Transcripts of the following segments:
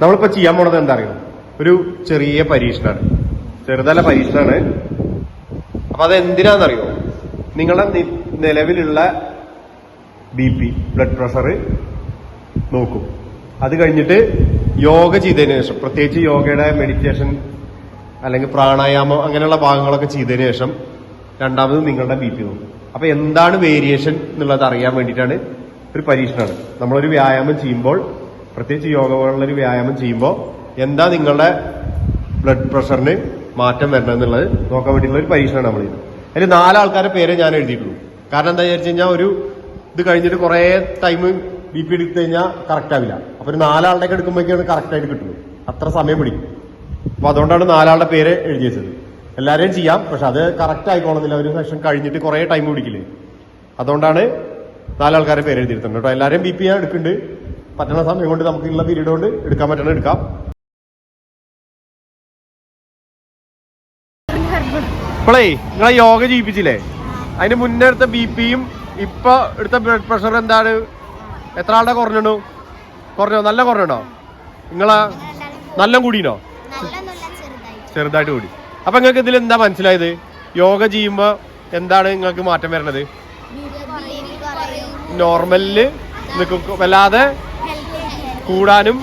നമ്മളിപ്പോ ചെയ്യാൻ പോണത് എന്താ അറിയോ ഒരു ചെറിയ പരീക്ഷണാണ്. ചെറുതല്ല പരീക്ഷണാണ്. അപ്പൊ അത് എന്തിനാണെന്നറിയോ നിങ്ങളുടെ നിലവിലുള്ള ബി പി ബ്ലഡ് പ്രഷർ നോക്കും. അത് കഴിഞ്ഞിട്ട് യോഗ ചെയ്തതിന് ശേഷം പ്രത്യേകിച്ച് യോഗയുടെ മെഡിറ്റേഷൻ അല്ലെങ്കിൽ പ്രാണായാമം അങ്ങനെയുള്ള ഭാഗങ്ങളൊക്കെ ചെയ്തതിന് ശേഷം രണ്ടാമത് നിങ്ങളുടെ ബി പി നോക്കും. അപ്പൊ എന്താണ് വേരിയേഷൻ എന്നുള്ളത് അറിയാൻ വേണ്ടിയിട്ടാണ് ഒരു പരീക്ഷണമാണ് നമ്മളൊരു വ്യായാമം ചെയ്യുമ്പോൾ പ്രത്യേകിച്ച് യോഗ പോലുള്ളൊരു വ്യായാമം ചെയ്യുമ്പോൾ എന്താ നിങ്ങളുടെ ബ്ലഡ് പ്രഷറിന് മാറ്റം വരണം എന്നുള്ളത് നോക്കാൻ വേണ്ടിയിട്ടുള്ള ഒരു പരീക്ഷണമാണ് നമ്മൾ ചെയ്യുന്നത്. അതിൽ നാലാൾക്കാരുടെ പേരെ ഞാൻ എഴുതിയിട്ടുള്ളൂ. കാരണം എന്താ വിചാരിച്ചു കഴിഞ്ഞാൽ ഒരു ഇത് കഴിഞ്ഞിട്ട് കുറെ ടൈം ബി പി എടുത്തു കഴിഞ്ഞാൽ കറക്റ്റ് ആവില്ല. അപ്പൊ ഒരു നാലാളുടെ ഒക്കെ എടുക്കുമ്പോഴേക്കാണ് കറക്റ്റ് ആയിട്ട് കിട്ടുന്നത്. അത്ര സമയം പിടിക്കും. അപ്പൊ അതുകൊണ്ടാണ് നാലാളുടെ പേര് എഴുതി വെച്ചത് എല്ലാവരെയും ചെയ്യാം പക്ഷെ അത് കറക്റ്റ് ആയിക്കോണമെന്നില്ല ഒരു സെഷൻ കഴിഞ്ഞിട്ട് കുറെ ടൈം പിടിക്കില്ലേ. അതുകൊണ്ടാണ് നാലാൾക്കാരെ പേര് എഴുതിയിട്ടുണ്ട് കേട്ടോ എല്ലാവരും ബി പി ഞാൻ എടുക്കുന്നുണ്ട്. പറ്റുന്ന സമയം കൊണ്ട് നമുക്ക് നമുക്കുള്ള പീരീഡ് കൊണ്ട് എടുക്കാൻ പറ്റണ എടുക്കാം. ഇപ്പോളേ നിങ്ങളെ യോഗ ചെയ്യിപ്പിച്ചില്ലേ? അതിന് മുന്നേ എടുത്ത ബി പിയും ഇപ്പൊ എടുത്ത ബ്ലഡ് പ്രഷർ എന്താണ്? എത്ര ആളുടെ കുറഞ്ഞു കുറഞ്ഞോ? നല്ല കുറഞ്ഞോ നിങ്ങളെ നല്ല കൂടിനോ ചെറുതായി ചെറുതായിട്ട് കൂടി. അപ്പൊ നിങ്ങൾക്ക് ഇതിൽ എന്താ മനസ്സിലായത്? യോഗ ചെയ്യുമ്പോ എന്താണ് നിങ്ങൾക്ക് മാറ്റം വരണത്? നോർമലിൽ നിൽക്കും വല്ലാതെ കൂടാനും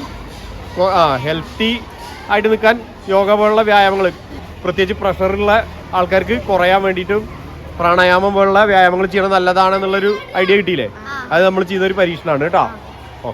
ആ ഹെൽത്തി ആയിട്ട് നിൽക്കാൻ യോഗ പോലുള്ള വ്യായാമങ്ങൾ പ്രത്യേകിച്ച് പ്രഷറുള്ള ആൾക്കാർക്ക് കുറയാൻ വേണ്ടിയിട്ടും പ്രാണായാമം പോലുള്ള വ്യായാമങ്ങൾ ചെയ്യണം നല്ലതാണെന്നുള്ളൊരു ഐഡിയ കിട്ടിയില്ലേ? അത് നമ്മൾ ചെയ്തൊരു പരീക്ഷണമാണ് കേട്ടോ. ഓ.